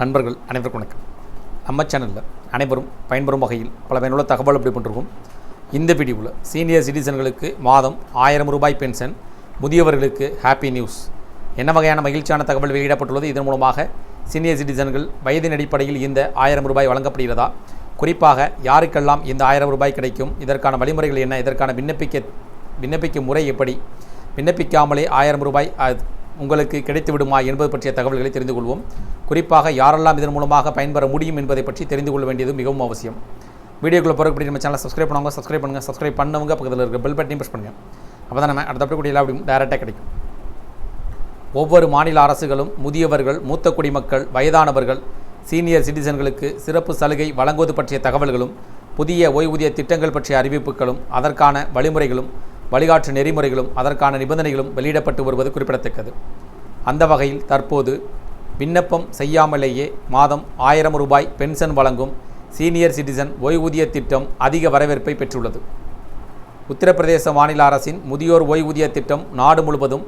நண்பர்கள் அனைவருக்கும் வணக்கம். நம்ம சேனலில் அனைவரும் பயன்பெறும் வகையில் பல பயனுள்ள தகவல் அப்படி பண்ணிருக்கோம் இந்த வீடியோவில் சீனியர் சிட்டிசன்களுக்கு மாதம் ஆயிரம் ரூபாய் பென்ஷன் முதியவர்களுக்கு ஹாப்பி நியூஸ் என்ன வகையான மகிழ்ச்சியான தகவல் வெளியிடப்பட்டுள்ளது? இதன் மூலமாக சீனியர் சிட்டிசன்கள் வயதின் அடிப்படையில் இந்த ஆயிரம் ரூபாய் வழங்கப்படுகிறதா? குறிப்பாக யாருக்கெல்லாம் இந்த ஆயிரம் ரூபாய் கிடைக்கும்? இதற்கான வழிமுறைகள் என்ன? இதற்கான விண்ணப்பிக்க விண்ணப்பிக்கும் முறை எப்படி? விண்ணப்பிக்காமலே ஆயிரம் ரூபாய் உங்களுக்கு கிடைத்துவிடுமா என்பது பற்றிய தகவல்களை தெரிந்து கொள்வோம். குறிப்பாக யாரெல்லாம் இதன் மூலமாக பயன்பெற முடியும் என்பதை பற்றி தெரிந்து கொள்ள வேண்டியது மிகவும் அவசியம். வீடியோக்குள்ளே போகிறப்படி நம்ம சேனலை சப்ஸ்கிரைப் பண்ணுவாங்க சப்ஸ்கிரைப் பண்ணுங்கள் சப்ஸ்கிரைப் பண்ணவங்க பக்கத்தில் இருக்க பெல் பட்டனையும் ப்ரெஸ் பண்ணுங்கள் அப்போ தான் நம்ம அடுத்த கூடிய எல்லா அப்படியும் டேரெக்டாக கிடைக்கும். ஒவ்வொரு மாநில அரசுகளும் முதியவர்கள் மூத்த குடிமக்கள் வயதானவர்கள் சீனியர் சிட்டிசன்களுக்கு சிறப்பு சலுகை வழங்குவது பற்றிய தகவல்களும் புதிய ஓய்வூதிய திட்டங்கள் பற்றிய அறிவிப்புகளும் அதற்கான வழிமுறைகளும் வழிகாட்டு நெறிமுறைகளும் அதற்கான நிபந்தனைகளும் வெளியிடப்பட்டு வருவது குறிப்பிடத்தக்கது. அந்த வகையில் தற்போது விண்ணப்பம் செய்யாமலேயே மாதம் ஆயிரம் ரூபாய் பென்ஷன் வழங்கும் சீனியர் சிட்டிசன் ஓய்வூதிய திட்டம் அதிக வரவேற்பை பெற்றுள்ளது. உத்தரப்பிரதேச மாநில அரசின் முதியோர் ஓய்வூதிய திட்டம் நாடு முழுவதும்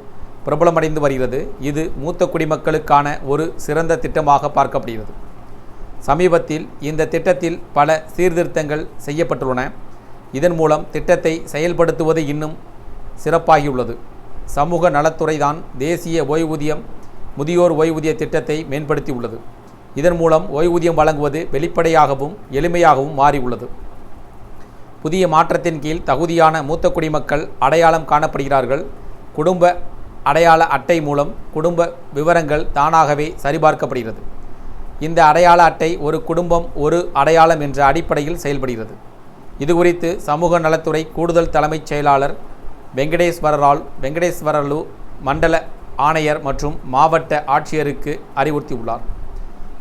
பிரபலமடைந்து வருகிறது. இது மூத்த குடிமக்களுக்கான ஒரு சிறந்த திட்டமாக பார்க்கப்படுகிறது. சமீபத்தில் இந்த திட்டத்தில் பல சீர்திருத்தங்கள் செய்யப்பட்டுள்ளன. இதன் மூலம் திட்டத்தை செயல்படுத்துவது இன்னும் சிறப்பாகியுள்ளது. சமூக நலத்துறை தான் தேசிய ஓய்வூதியம் முதியோர் ஓய்வூதிய திட்டத்தை மேம்படுத்தியுள்ளது. இதன் மூலம் ஓய்வூதியம் வழங்குவது வெளிப்படையாகவும் எளிமையாகவும் மாறியுள்ளது. புதிய மாற்றத்தின் கீழ் தகுதியான மூத்த குடிமக்கள் அடையாளம் காணப்படுகிறார்கள். குடும்ப அடையாள அட்டை மூலம் குடும்ப விவரங்கள் தானாகவே சரிபார்க்கப்படுகிறது. இந்த அடையாள அட்டை ஒரு குடும்பம் ஒரு அடையாளம் என்ற அடிப்படையில் செயல்படுகிறது. இது குறித்து சமூக நலத்துறை கூடுதல் தலைமைச் செயலாளர் வெங்கடேஸ்வரரால் வெங்கடேஸ்வரலு மண்டல ஆணையர் மற்றும் மாவட்ட ஆட்சியருக்கு அறிவுறுத்தியுள்ளார்.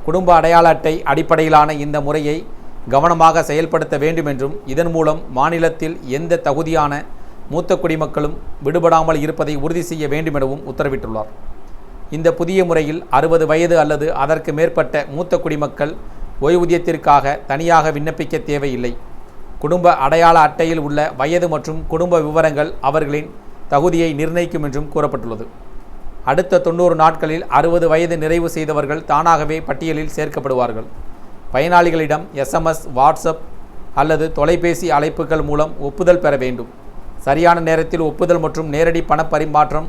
குடும்ப அடையாள அட்டை அடிப்படையிலான இந்த முறையை கவனமாக செயல்படுத்த வேண்டும் என்றும் இதன் மூலம் மாநிலத்தில் எந்த தகுதியான மூத்த குடிமக்களும் விடுபடாமல் இருப்பதை உறுதி செய்ய வேண்டும் எனவும் உத்தரவிட்டுள்ளார். இந்த புதிய முறையில் அறுபது வயது அல்லது அதற்கு மேற்பட்ட மூத்த குடிமக்கள் ஓய்வூதியத்திற்காக தனியாக விண்ணப்பிக்க தேவையில்லை. குடும்ப அடையாள அட்டையில் உள்ள வயது மற்றும் குடும்ப விவரங்கள் அவர்களின் தகுதியை நிர்ணயிக்கும் என்றும் கூறப்பட்டுள்ளது. அடுத்த தொண்ணூறு நாட்களில் அறுபது வயது நிறைவு செய்தவர்கள் தானாகவே பட்டியலில் சேர்க்கப்படுவார்கள். பயனாளிகளிடம் எஸ்எம்எஸ் வாட்ஸ்அப் அல்லது தொலைபேசி அழைப்புகள் மூலம் ஒப்புதல் பெற வேண்டும். சரியான நேரத்தில் ஒப்புதல் மற்றும் நேரடி பண பரிமாற்றம்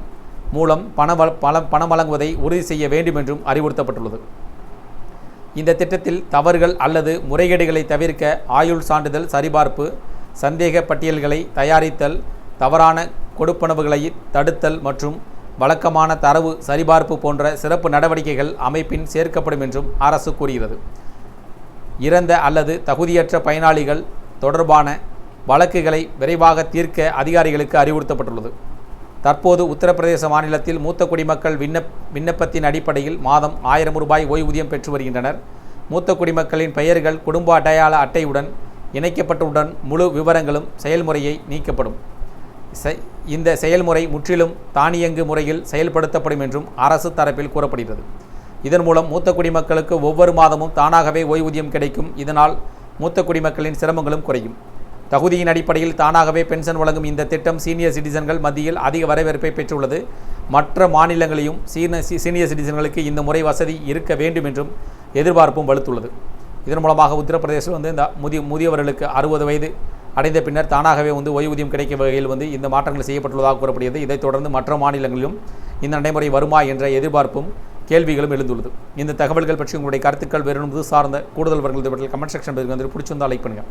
மூலம் பண பண பணம் வழங்குவதை உறுதி செய்ய வேண்டும் என்றும் அறிவுறுத்தப்பட்டுள்ளது. இந்த திட்டத்தில் தவறுகள் அல்லது முறைகேடுகளை தவிர்க்க ஆயுள் சான்றிதழ் சரிபார்ப்பு சந்தேக பட்டியல்களை தயாரித்தல் தவறான கொடுப்பனவுகளை தடுத்தல் மற்றும் வழக்கமான தரவு சரிபார்ப்பு போன்ற சிறப்பு நடவடிக்கைகள் அமைப்பின் சேர்க்கப்படும் என்றும் அரசு கூறுகிறது. இறந்த அல்லது தகுதியற்ற பயனாளிகள் தொடர்பான வழக்குகளை விரைவாக தீர்க்க அதிகாரிகளுக்கு அறிவுறுத்தப்பட்டுள்ளது. தற்போது உத்தரப்பிரதேச மாநிலத்தில் மூத்த குடிமக்கள் விண்ணப் விண்ணப்பத்தின் அடிப்படையில் மாதம் ஆயிரம் ரூபாய் ஓய்வூதியம் பெற்று வருகின்றனர். மூத்த குடிமக்களின் பெயர்கள் குடும்ப அடையாள அட்டையுடன் இணைக்கப்பட்டவுடன் முழு விவரங்களும் செயல்முறையை நீக்கப்படும். இந்த செயல்முறை முற்றிலும் தானியங்கு முறையில் செயல்படுத்தப்படும் என்றும் அரசு தரப்பில் கூறப்படுகிறது. இதன் மூலம் மூத்த குடிமக்களுக்கு ஒவ்வொரு மாதமும் தானாகவே ஓய்வூதியம் கிடைக்கும். இதனால் மூத்த குடிமக்களின் சிரமங்களும் குறையும். தகுதியின் அடிப்படையில் தானாகவே பென்ஷன் வழங்கும் இந்த திட்டம் சீனியர் சிட்டிசன்கள் மத்தியில் அதிக வரவேற்பை பெற்றுள்ளது. மற்ற மாநிலங்களையும் சீன சீனியர் சிட்டிசன்களுக்கு இந்த முறை வசதி இருக்க வேண்டும் என்றும் எதிர்பார்ப்பும் வலுத்துள்ளது. இதன் மூலமாக உத்தரப்பிரதேசம் வந்து இந்த முதிய முதியவர்களுக்கு அறுபது வயது அடைந்த பின்னர் தானாகவே வந்து ஓய்வூதியம் கிடைக்கும் வகையில் வந்து இந்த மாற்றங்கள் செய்யப்பட்டுள்ளதாக கூறப்படுகிறது. இதைத் தொடர்ந்து மற்ற மாநிலங்களிலும் இந்த நடைமுறை வருமா என்ற எதிர்பார்ப்பும் கேள்விகளும் எழுந்துள்ளது. இந்த தகவல்கள் பற்றி உங்களுடைய கருத்துக்கள் வேறும் சார்ந்த கூடுதல் வர்கள் கமெண்ட் செக்ஷன் வந்து பிடிச்சிருந்தால் லைக் பண்ணுங்கள்